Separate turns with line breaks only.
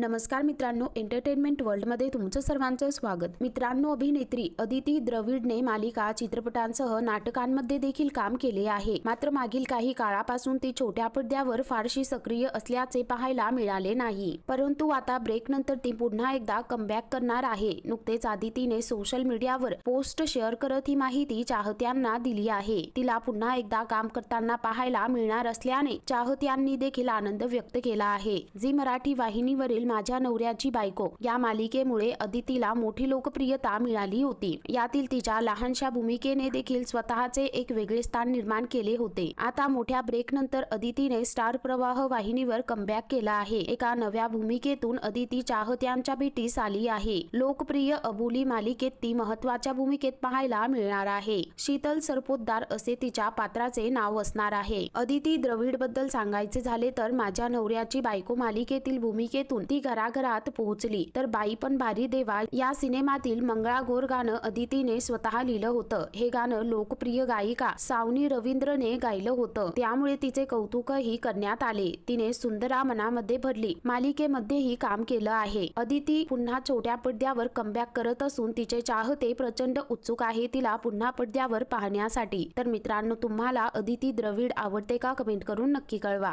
नमस्कार मित्रांनो एंटरटेनमेंट वर्ल्डमध्ये तुमचं सर्वांचं स्वागत. मित्रांनो अभिनेत्री अदिती द्रविडने मालिका चित्रपटांसह नाटकांमध्ये देखील काम केले आहे. मात्र मागील काही काळापासून ती छोट्या पडद्यावर फारशी सक्रिय असल्याचे पाहायला मिळाले नाही. परंतु आता ब्रेक नंतर ती पुन्हा एकदा कमबॅक करणार आहे. नुकतेच आदितीने सोशल मीडियावर पोस्ट शेअर करत ही माहिती चाहत्यांना दिली आहे. तिला पुन्हा एकदा काम करताना पाहायला मिळणार असल्याने चाहत्यांनी देखील आनंद व्यक्त केला आहे. जी मराठी वाहिनीवरील माझ्या नवऱ्याची बायको. या मालिकेमुळे अदितीला मोठी लोकप्रियता मिळाली होती. यातील तिच्या लहानशा भूमिकेने देखील स्वतःचे एक वेगळे स्थान निर्माण केले होते. आता मोठ्या ब्रेक नंतर अदितीने स्टार प्रवाह वाहिनीवर कमबॅक केला आहे. एका नव्या भूमिकेतून अदिती चाहत्यांच्या भेटीस आली आहे. लोकप्रिय अबुली मालिकेत ती महत्त्वाच्या भूमिकेत पाहायला मिळणार आहे. शीतल सरपोतदार असे तिच्या पात्राचे नाव असणार आहे. अदिती द्रविडबद्दल सांगायचे झाले तर माझ्या नवऱ्याची बायको मालिकेतील भूमिकेतून ती घराघरात पोहोचली. तर बाई पण भारी देवा या सिनेमातील मंगळागोर गाणं अदितीने स्वतः लिहिलं होतं. हे गाणं लोकप्रिय गायिका सावनी रवींद्रने गायलं होतं. त्यामुळे तिचे कौतुकही करण्यात आले. तिने सुंदरा मनामध्ये भरली. मालिकेमध्येही काम केलं आहे. अदिती पुन्हा छोट्या पडद्यावर कमबॅक करत असून तिचे चाहते प्रचंड उत्सुक आहे तिला पुन्हा पडद्यावर पाहण्यासाठी. तर मित्रांनो तुम्हाला अदिती द्रविड आवडते का? कमेंट करून नक्की कळवा.